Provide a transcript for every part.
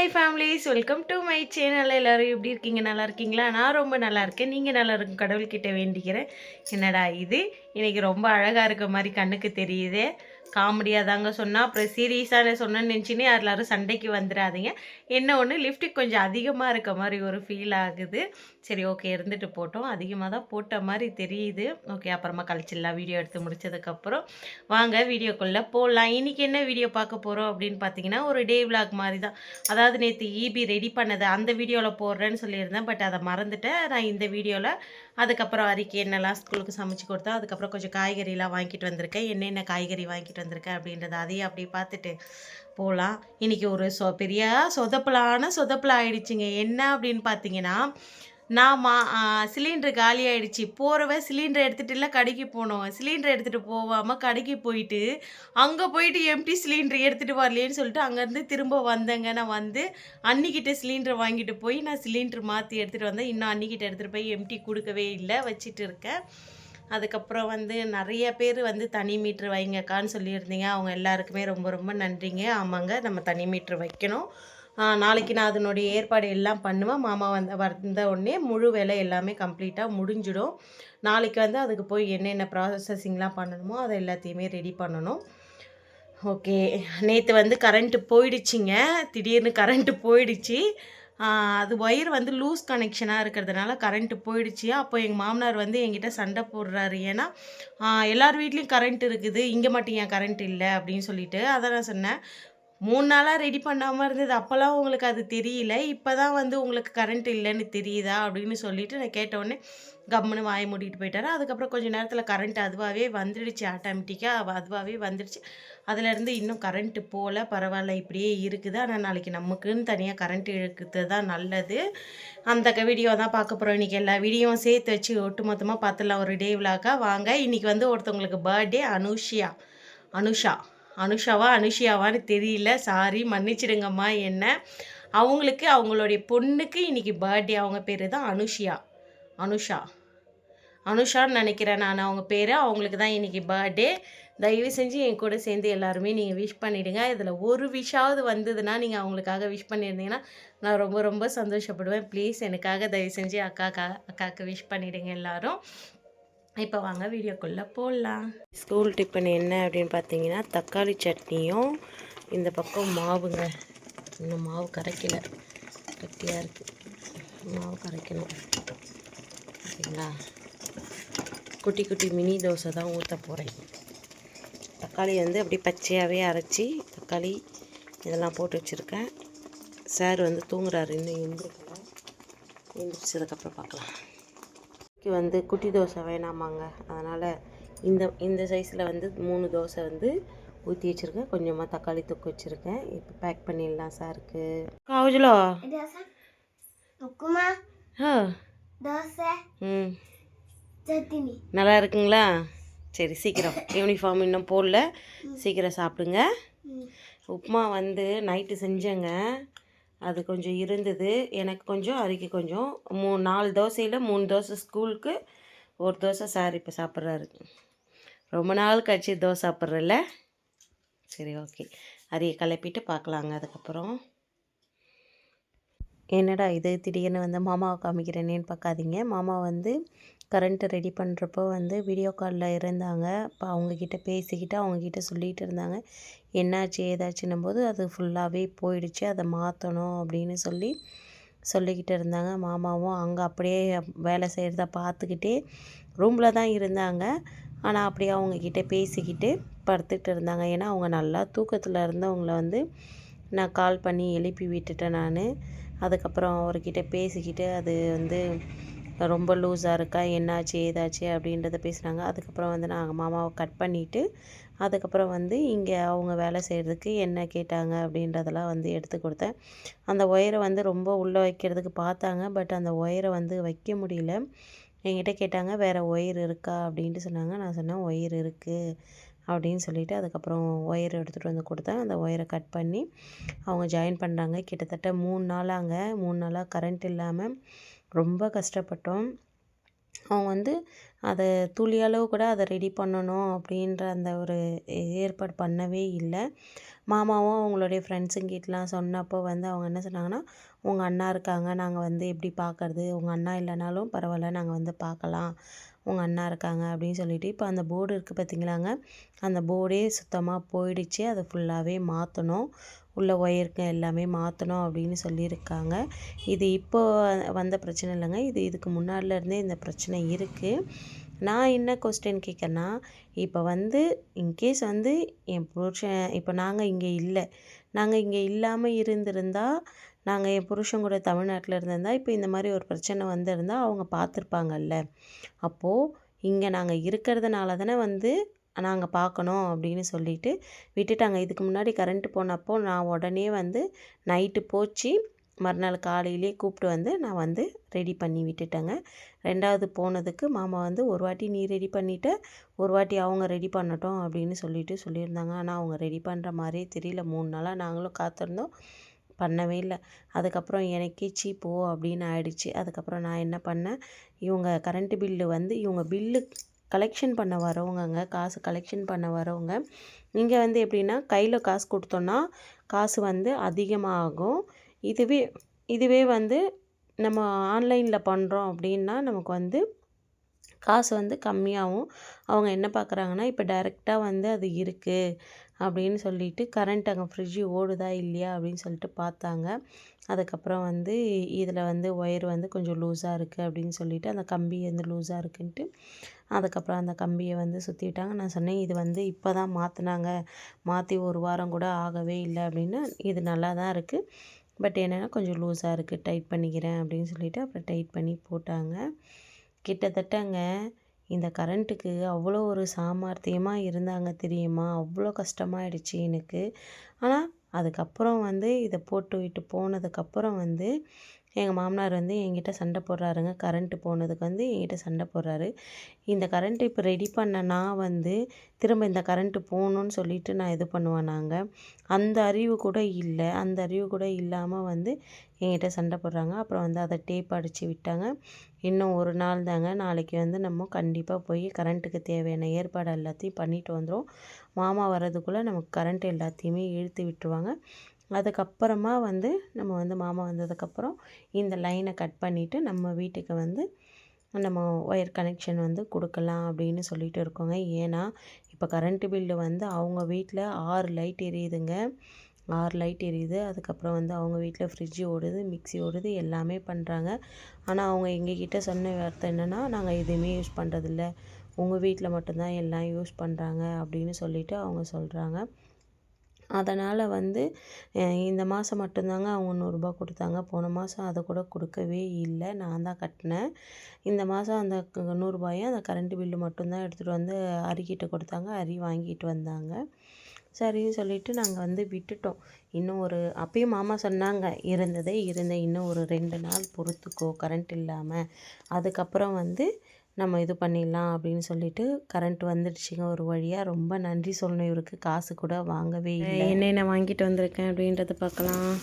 Hi families welcome to my channel எல்லோரும் எப்படி இருக்கீங்க? நல்லா இருக்கீங்களா? நான் ரொம்ப நல்லா இருக்கேன். நீங்கள் நல்லா இருக்கும். கடவுள்கிட்ட வேண்டிக்கிறேன் என்னடா இது? இன்றைக்கி ரொம்ப அழகாக இருக்க மாதிரி கண்ணுக்கு தெரியுது. காமெடியாக தாங்க சொன்னால் அப்புறம் சீரியஸான சொன்னேன்னு நினச்சினே எல்லாரும் சண்டைக்கு வந்துடாதீங்க என்ன ஒன்று லிப்டிக் கொஞ்சம் அதிகமாக இருக்க மாதிரி ஒரு ஃபீல் ஆகுது. சரி ஓகே இருந்துட்டு போட்டோம். அதிகமாக தான் போட்ட மாதிரி தெரியுது. ஓகே அப்புறமா கழிச்சிடலாம் வீடியோ எடுத்து முடிச்சதுக்கப்புறம் வாங்க வீடியோக்குள்ளே போடலாம் இன்றைக்கி என்ன வீடியோ பார்க்க போகிறோம் அப்படின்னு பார்த்தீங்கன்னா ஒரு டே விளாக் மாதிரி தான். அதாவது நேற்று ஈபி ரெடி பண்ணது அந்த வீடியோவில் போடுறேன்னு சொல்லியிருந்தேன். பட் அதை மறந்துட்டேன். நான் இந்த வீடியோவில் அதுக்கப்புறம் அரிக்கு என்னெல்லாம் ஸ்கூலுக்கு சமைச்சு கொடுத்தா அதுக்கப்புறம் கொஞ்சம் காய்கறிலாம் வாங்கிட்டு வந்திருக்கேன். என்னென்ன காய்கறி வாங்கிட்டு வந்திருக்கேன் அப்படின்றத அதையும் அப்படியே பார்த்துட்டு போகலாம் இன்றைக்கி ஒரு சொ பெரிய சொதப்பலான சொதப்பலாக ஆயிடுச்சுங்க. என்ன அப்படின்னு பார்த்தீங்கன்னா நான் மா சிலிண்டர் காலி ஆயிடுச்சு. போகிறவ சிலிண்டர் எடுத்துகிட்டு இல்லை கடைக்கு போனோம் சிலிண்டர் எடுத்துகிட்டு போகாமல் கடைக்கு போயிட்டு அங்கே போயிட்டு எம்டி சிலிண்டர் எடுத்துகிட்டு வரலையேன்னு சொல்லிட்டு அங்கேருந்து திரும்ப வந்தேங்க. நான் வந்து அன்னிக்கிட்ட சிலிண்டர் வாங்கிட்டு போய் நான் சிலிண்டர் மாற்றி எடுத்துகிட்டு வந்தேன். இன்னும் அன்னிக்கிட்ட எடுத்துகிட்டு போய் எம்டி கொடுக்கவே இல்லை வச்சுட்டு இருக்கேன். அதுக்கப்புறம் வந்து நிறைய பேர் வந்து தனி மீட்ரு வைங்கக்கான்னு சொல்லியிருந்தீங்க. அவங்க எல்லாருக்குமே ரொம்ப ரொம்ப நன்றிங்க. ஆமாங்க நம்ம தனி மீட்ரு வைக்கணும். நாளைக்கு நான் அதனுடைய ஏற்பாடு எல்லாம் பண்ணுவேன். மாமா வந்த வந்த உடனே முழு வேலை எல்லாமே கம்ப்ளீட்டாக முடிஞ்சிடும். நாளைக்கு வந்து அதுக்கு போய் என்னென்ன ப்ராசஸிங்லாம் பண்ணணுமோ அதை எல்லாத்தையுமே ரெடி பண்ணணும். ஓகே நேற்று வந்து கரண்ட்டு போயிடுச்சிங்க. திடீர்னு கரண்ட்டு போயிடுச்சு. அது ஒயர் வந்து லூஸ் கனெக்ஷனாக இருக்கிறதுனால கரண்ட்டு போயிடுச்சு. அப்போ எங்கள் மாமனார் வந்து என்கிட்ட சண்டை போடுறாரு. ஏன்னா எல்லார் வீட்லேயும் கரண்ட் இருக்குது. இங்கே மட்டும் ஏன் கரண்ட் இல்லை அப்படின்னு சொல்லிட்டு. அதை நான் சொன்னேன். மூணு நாளாக ரெடி பண்ணாமல் இருந்தது. அப்போல்லாம் உங்களுக்கு அது தெரியல. இப்போ தான் வந்து உங்களுக்கு கரண்ட் இல்லைன்னு தெரியுதா அப்படின்னு சொல்லிட்டு நான் கேட்ட உடனே கம்முன்னு வாய மூடிட்டு போயிட்டாரு. அதுக்கப்புறம் கொஞ்சம் நேரத்தில் கரண்ட் அதுவாகவே வந்துடுச்சு. ஆட்டோமேட்டிக்காக அதுவாகவே வந்துடுச்சு. அதுலேருந்து இன்னும் கரண்ட்டு போகல பரவாயில்ல இப்படியே இருக்குது. ஆனால் நாளைக்கு நமக்குன்னு தனியாக கரண்ட் இழுக்கிறது தான் நல்லது. அந்த வீடியோ தான் பார்க்க போகிறோம் இன்றைக்கி எல்லா வீடியோவும் சேர்த்து வச்சு ஒட்டு மொத்தமாக பார்த்துடலாம். ஒரு டே விழாக்கா வாங்க. இன்றைக்கி வந்து ஒருத்தவங்களுக்கு பர்த்டே அனுஷியா. அனுஷா. அனுஷாவா அனுஷியாவான்னு தெரியல. சாரி மன்னிச்சிடுங்கம்மா என்ன? அவங்களுக்கு அவங்களுடைய பொண்ணுக்கு இன்றைக்கி பர்த்டே அவங்க பேர் தான் அனுஷியா. அனுஷா. அனுஷான்னு நினைக்கிறேன் நான். அவங்க பேர் அவங்களுக்கு தான் இன்றைக்கி பர்த்டே தயவு செஞ்சு என் கூட சேர்ந்து எல்லாருமே நீங்கள் விஷ் பண்ணிவிடுங்க இதில் ஒரு விஷாவது வந்ததுன்னா நீங்கள் அவங்களுக்காக விஷ் பண்ணியிருந்தீங்கன்னா நான் ரொம்ப ரொம்ப சந்தோஷப்படுவேன். ப்ளீஸ் எனக்காக தயவு செஞ்சு அக்காக்கா அக்காவுக்கு விஷ் பண்ணிவிடுங்க எல்லாரும். இப்போ வாங்க வீடியோக்குள்ளே போடலாம் ஸ்கூல் டிஃபன் என்ன அப்படின்னு பார்த்தீங்கன்னா தக்காளி சட்னியும் இந்த பக்கம் மாவுங்க. இன்னும் மாவு கரைக்கல. கட்டியாக இருக்குது மாவு கரைக்கணும். சரிங்களா? குட்டி குட்டி மினி தோசை தான் ஊற்ற போகிறேன் தக்காளி வந்து அப்படியே பச்சையாகவே அரைச்சி தக்காளி இதெல்லாம் போட்டு வச்சுருக்கேன். சார் வந்து தூங்குறாரு. இன்னும் எழுந்திருக்கல எழுந்திரிச்சதுக்கப்புறம் பார்க்கலாம். இன்றைக்கி வந்து குட்டி தோசை வேணாமாங்க. அதனால் இந்த இந்த சைஸில் வந்து மூணு தோசை வந்து ஊற்றி வச்சுருக்கேன். கொஞ்சமாக தக்காளி தொக்கு வச்சுருக்கேன். இப்போ பேக் பண்ணிடலாம் சாருக்கு காவுஜலோ? நல்லா இருக்குங்களா? சரி சீக்கிரம். யூனிஃபார்ம் இன்னும் போடல. சீக்கிரம் சாப்பிடுங்க. உப்புமா வந்து நைட்டு செஞ்சேங்க. அது கொஞ்சம் இருந்தது. எனக்கு கொஞ்சம் அரிக்கு கொஞ்சம். மூ நாலு தோசையில் மூணு தோசை ஸ்கூலுக்கு ஒரு தோசை சார் இப்போ சாப்பிட்றாரு. ரொம்ப நாள் கழிச்சு தோசை சாப்பிட்றல சரி ஓகே. அரியை கிளப்பிட்டு பார்க்கலாங்க அதுக்கப்புறம். என்னடா இது? திடீர்னு வந்து மாமாவை காமிக்கிறேனேன்னு பார்க்காதீங்க. மாமா வந்து கரண்ட்டு ரெடி பண்ணுறப்போ வந்து வீடியோ காலில் இருந்தாங்க. இப்போ அவங்கக்கிட்ட பேசிக்கிட்டு அவங்கக்கிட்ட சொல்லிகிட்டு இருந்தாங்க. என்னாச்சு ஏதாச்சுன்னும் போது அது ஃபுல்லாகவே போயிடுச்சு. அதை மாற்றணும் அப்படின்னு சொல்லி சொல்லிக்கிட்டு இருந்தாங்க. மாமாவும் அங்கே அப்படியே வேலை செய்கிறத பார்த்துக்கிட்டே ரூமில் தான் இருந்தாங்க. ஆனால் அப்படியே அவங்கக்கிட்ட பேசிக்கிட்டு படுத்துக்கிட்டு இருந்தாங்க. ஏன்னா அவங்க நல்லா தூக்கத்தில் இருந்தவங்கள வந்து நான் கால் பண்ணி எழுப்பி விட்டுட்டேன் நான். அதுக்கப்புறம் அவர்கிட்ட பேசிக்கிட்டு அது வந்து ரொம்ப லூஸாக இருக்கா என்னாச்சு ஏதாச்சு அப்படின்றத பேசுனாங்க. அதுக்கப்புறம் வந்து நாங்கள் மாமாவை கட் பண்ணிவிட்டு அதுக்கப்புறம் வந்து இங்கே அவங்க வேலை செய்கிறதுக்கு என்ன கேட்டாங்க அப்படின்றதெல்லாம் வந்து எடுத்து கொடுத்தேன். அந்த ஒயரை வந்து ரொம்ப உள்ளே வைக்கிறதுக்கு பார்த்தாங்க பட் அந்த ஒயரை வந்து வைக்க முடியல. என்கிட்ட கேட்டாங்க வேறு ஒயர் இருக்கா? அப்படின்ட்டு சொன்னாங்க. நான் சொன்னேன் ஒயர் இருக்குது அப்படின்னு சொல்லிவிட்டு அதுக்கப்புறம் ஒயர் எடுத்துகிட்டு வந்து கொடுத்தேன். அந்த ஒயரை கட் பண்ணி அவங்க ஜாயின் பண்ணுறாங்க கிட்டத்தட்ட மூணு நாளாங்க. மூணு நாளாக கரண்ட் இல்லாமல் ரொம்ப கஷ்டப்பட்டோம். அவங்க வந்து அதை துளி அளவு கூட அதை ரெடி பண்ணணும் அப்படின்ற அந்த ஒரு ஏற்பாடு பண்ணவே இல்லை. மாமாவும் அவங்களுடைய ஃப்ரெண்ட்ஸுங்கிட்டலாம் சொன்னப்போ வந்து அவங்க என்ன சொன்னாங்கன்னா உங்கள் அண்ணா இருக்காங்க நாங்கள் வந்து எப்படி பார்க்கறது உங்கள் அண்ணா இல்லைனாலும் பரவாயில்ல நாங்கள் வந்து பார்க்கலாம் உங்கள் அண்ணா இருக்காங்க அப்படின்னு சொல்லிட்டு இப்போ அந்த போர்டு இருக்குது பார்த்தீங்களாங்க அந்த போர்டே சுத்தமாக போயிடுச்சு. அதை ஃபுல்லாகவே மாற்றணும் உள்ள ஒயருக்கு எல்லாமே மாற்றணும் அப்படின்னு சொல்லியிருக்காங்க. இது இப்போ வந்த பிரச்சனை இல்லைங்க. இது இதுக்கு முன்னாடிலேருந்தே இந்த பிரச்சனை இருக்குது நான் என்ன கொஸ்டின் கேட்குறேன்னா இப்போ வந்து இன்கேஸ் வந்து என் புருஷன் இப்போ நாங்கள் இங்கே இல்லை. நாங்கள் இங்கே இல்லாமல் இருந்திருந்தால் நாங்கள் என் புருஷன் கூட தமிழ்நாட்டில் இருந்திருந்தால் இப்போ இந்த மாதிரி ஒரு பிரச்சனை வந்திருந்தால் அவங்க பார்த்துருப்பாங்கல்ல. அப்போது இங்கே நாங்கள் இருக்கிறதுனால தானே வந்து நாங்கள் பார்க்கணும் அப்படின்னு சொல்லிட்டு விட்டுட்டாங்க. இதுக்கு முன்னாடி கரண்ட்டு போனப்போ நான் உடனே வந்து நைட்டு போச்சு. மறுநாள் காலையிலே கூப்பிட்டு வந்து நான் வந்து ரெடி பண்ணி விட்டுட்டேங்க. ரெண்டாவது போனதுக்கு மாமா வந்து ஒரு வாட்டி நீ ரெடி பண்ணிட்ட ஒரு வாட்டி அவங்க ரெடி பண்ணட்டும் அப்படின்னு சொல்லிட்டு சொல்லியிருந்தாங்க. ஆனால் அவங்க ரெடி பண்ணுற மாதிரியே தெரியல. மூணு நாளாக நாங்களும் காத்திருந்தோம். பண்ணவே இல்லை. அதுக்கப்புறம் எனக்கே சீ போ அப்படின்னு ஆயிடுச்சு. அதுக்கப்புறம் நான் என்ன பண்ணேன்? இவங்க கரண்ட்டு பில்லு வந்து இவங்க பில்லு கலெக்ஷன் பண்ண வரவங்கங்க காசு கலெக்ஷன் பண்ண வரவங்க இங்கே வந்து எப்படின்னா கையில் காசு கொடுத்தோன்னா காசு வந்து அதிகமாக ஆகும் இதுவே இதுவே வந்து நம்ம ஆன்லைனில் பண்ணுறோம் அப்படின்னா நமக்கு வந்து காசு வந்து கம்மியாகும். அவங்க என்ன பார்க்குறாங்கன்னா இப்போ டைரெக்டாக வந்து அது இருக்குது அப்படின்னு சொல்லிட்டு கரண்ட் அங்கே ஃப்ரிட்ஜு ஓடுதா இல்லையா அப்படின்னு சொல்லிட்டு பார்த்தாங்க. அதுக்கப்புறம் வந்து இதில் வந்து ஒயர் வந்து கொஞ்சம் லூஸாக இருக்குது அப்படின்னு சொல்லிட்டு அந்த கம்பி வந்து லூஸாக இருக்குன்ட்டு அதுக்கப்புறம் அந்த கம்பியை வந்து சுற்றிட்டாங்க நான் சொன்னேன் இது வந்து இப்போ தான் மாற்றினாங்க மாற்றி ஒரு வாரம் கூட ஆகவே இல்லை அப்படின்னு. இது நல்லா தான் இருக்குது பட் என்னென்னா கொஞ்சம் லூஸாக இருக்குது டைட் பண்ணிக்கிறேன் அப்படின்னு சொல்லிவிட்டு அப்புறம் டைட் பண்ணி போட்டாங்க. கிட்டத்தட்டங்க இந்த கரண்ட்டுக்கு அவ்வளோ ஒரு சாமர்த்தியமாக இருந்தாங்க தெரியுமா? அவ்வளோ கஷ்டமாயிடுச்சு எனக்கு. ஆனால் அதுக்கப்புறம் வந்து இதை போட்டு விட்டு போனதுக்கப்புறம் வந்து எங்கள் மாமனார் வந்து என்கிட்ட சண்டை போடுறாருங்க. கரண்ட்டு போனதுக்கு வந்து என்கிட்ட சண்டை போடுறாரு. இந்த கரண்ட்டு இப்போ ரெடி பண்ண நான் வந்து திரும்ப இந்த கரண்ட்டு போகணுன்னு சொல்லிட்டு நான் இது பண்ணுவேன் நாங்கள் அந்த அறிவு கூட இல்லை. அந்த அறிவு கூட இல்லாமல் வந்து என்கிட்ட சண்டை போடுறாங்க. அப்புறம் வந்து அதை டேப் அடித்து விட்டாங்க. இன்னும் ஒரு நாள் தாங்க. நாளைக்கு வந்து நம்ம கண்டிப்பாக போய் கரண்ட்டுக்கு தேவையான ஏற்பாடு எல்லாத்தையும் பண்ணிட்டு வந்துடும் மாமா வர்றதுக்குள்ளே நமக்கு கரண்ட் எல்லாத்தையுமே இழுத்து விட்டுருவாங்க. அதுக்கப்புறமா வந்து நம்ம வந்து மாமா வந்ததுக்கப்புறம் இந்த லைனை கட் பண்ணிவிட்டு நம்ம வீட்டுக்கு வந்து நம்ம ஒயர் கனெக்ஷன் வந்து கொடுக்கலாம் அப்படின்னு சொல்லிட்டு இருக்கோங்க. ஏன்னா இப்போ கரண்ட்டு பில்லு வந்து அவங்க வீட்டில் ஆறு லைட் எரியுதுங்க. ஆறு லைட் எரியுது. அதுக்கப்புறம் வந்து அவங்க வீட்டில் ஃப்ரிட்ஜு ஓடுது மிக்ஸி ஓடுது எல்லாமே பண்ணுறாங்க ஆனால் அவங்க எங்ககிட்ட சொன்ன வார்த்தை என்னென்னா நாங்கள் எதுவுமே யூஸ் பண்ணுறதில்ல உங்கள் வீட்டில் மட்டும்தான் எல்லாம் யூஸ் பண்ணுறாங்க அப்படின்னு சொல்லிவிட்டு அவங்க சொல்கிறாங்க அதனால் வந்து இந்த மாதம் மட்டும்தாங்க அவங்க நூறுரூபா கொடுத்தாங்க. போன மாதம் அதை கூட கொடுக்கவே இல்லை. நான் தான் கட்டினேன். இந்த மாதம் அந்த நூறுரூபாயும் அந்த கரண்ட் பில்லு மட்டும்தான் எடுத்துகிட்டு வந்து அரிக்கிட்ட கொடுத்தாங்க. அரி வாங்கிட்டு வந்தாங்க. சரின்னு சொல்லிவிட்டு நாங்கள் வந்து விட்டுட்டோம். இன்னும் ஒரு அப்பயும் மாமா சொன்னாங்க. இருந்ததே இருந்த. இன்னும் ஒரு ரெண்டு நாள் பொறுத்துக்கோ. கரண்ட் இல்லாமல் அதுக்கப்புறம் வந்து நம்ம இது பண்ணிடலாம் அப்படின்னு சொல்லிட்டு கரண்ட் வந்துடுச்சுங்க ஒரு வழியாக ரொம்ப நன்றி சொல்லணும் இவருக்கு. காசு கூட வாங்கவே இல்லை. என்னென்ன வாங்கிட்டு வந்திருக்கேன் அப்படின்றத பார்க்கலாம்.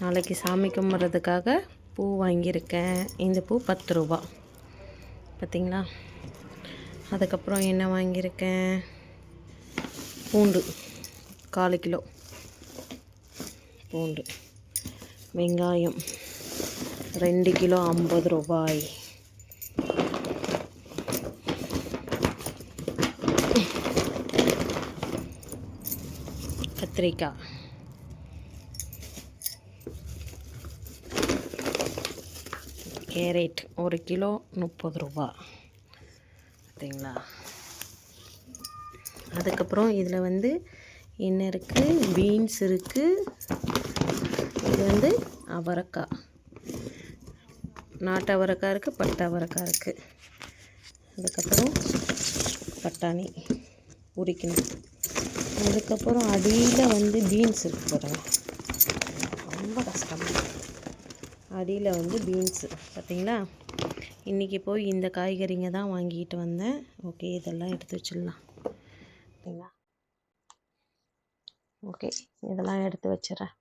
நாளைக்கு சாமி கும்பிட்றதுக்காக பூ வாங்கியிருக்கேன். இந்த பூ பத்து ரூபா. பார்த்தீங்களா? அதுக்கப்புறம் என்ன வாங்கியிருக்கேன்? பூண்டு. கால் கிலோ. பூண்டு. வெங்காயம். ரெண்டு கிலோ ஐம்பது ரூபாய். கத்திரிக்காய். கேரட் ஒரு கிலோ முப்பது ரூபா. பார்த்தீங்களா? அதுக்கப்புறம் இதில் வந்து என்ன இருக்குது பீன்ஸ் இருக்குது இது வந்து அவரைக்காய். நாட்டு அவரக்காய் இருக்குது பட்டை அவரைக்காய் இருக்குது அதுக்கப்புறம் பட்டாணி உரிக்கணும். அதுக்கப்புறம் அடியில் வந்து பீன்ஸ் இருக்கு பாருங்க. ரொம்ப கஷ்டமாக அடியில் வந்து பீன்ஸு. பார்த்தீங்களா இன்றைக்கி போய் இந்த காய்கறிங்க தான் வாங்கிட்டு வந்தேன். ஓகே இதெல்லாம் எடுத்து வச்சிடலாம். ஓகேங்களா ஓகே இதெல்லாம் எடுத்து வச்சிடறேன்.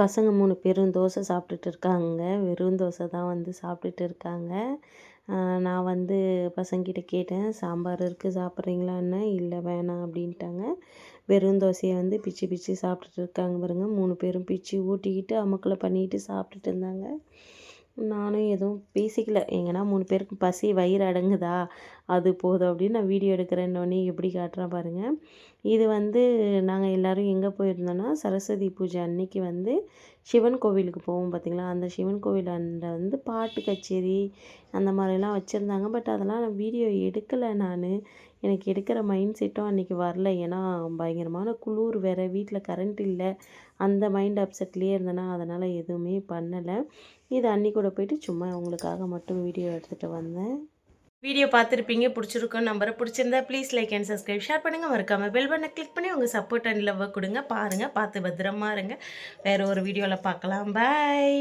பசங்க மூணு பேரும் தோசை சாப்பிட்டுட்டு இருக்காங்க. வெறும் தோசை தான் வந்து சாப்பிட்டுட்டு இருக்காங்க. நான் வந்து பசங்கிட்ட கேட்டேன் சாம்பார் இருக்குது சாப்பிட்றீங்களான்னு இல்லை வேணாம் அப்படின்ட்டாங்க. வெறும் தோசையை வந்து பிச்சு பிச்சு சாப்பிட்டுட்டு இருக்காங்க பாருங்கள் மூணு பேரும் பிச்சு ஊட்டிக்கிட்டு அமுக்கலை பண்ணிக்கிட்டு சாப்பிட்டுட்டு இருந்தாங்க. நானும் எதுவும் பேசிக்கல. எங்கன்னா மூணு பேருக்கு பசி வயிறு அடங்குதா? அது போதும் அப்படின்னு நான் வீடியோ எடுக்கிறேன்னொடனே எப்படி காட்டுறேன் பாருங்கள் இது வந்து நாங்கள் எல்லோரும் எங்கே போயிருந்தோன்னா சரஸ்வதி பூஜை அன்னைக்கு வந்து சிவன் கோவிலுக்கு போவோம் பார்த்திங்களா அந்த சிவன் கோவில் அந்த வந்து பாட்டு கச்சேரி அந்த மாதிரிலாம் வச்சுருந்தாங்க. பட் அதெல்லாம் நான் வீடியோ எடுக்கலை நான். எனக்கு எடுக்கிற மைண்ட் செட்டும் அன்றைக்கி வரல. ஏன்னா பயங்கரமான குளிர் வேறு வீட்டில் கரண்ட் இல்லை. அந்த மைண்ட் அப்செட்லேயே இருந்தேன்னா அதனால் எதுவுமே பண்ணலை. இது அன்னிக்கூட போயிட்டு சும்மா உங்களுக்காக மட்டும் வீடியோ எடுத்துகிட்டு வந்தேன். வீடியோ பார்த்துருப்பீங்க பிடிச்சிருக்கோம் நம்பரை பிடிச்சிருந்தா please like and subscribe share பண்ணுங்கள் மறக்காமல் பெல் பட்டனை கிளிக் பண்ணி உங்கள் சப்போர்ட் அண்ட் லவ்வை கொடுங்க. பாருங்கள் பார்த்து பத்திரமா இருங்க. வேறு ஒரு வீடியோவில் பார்க்கலாம். பாய்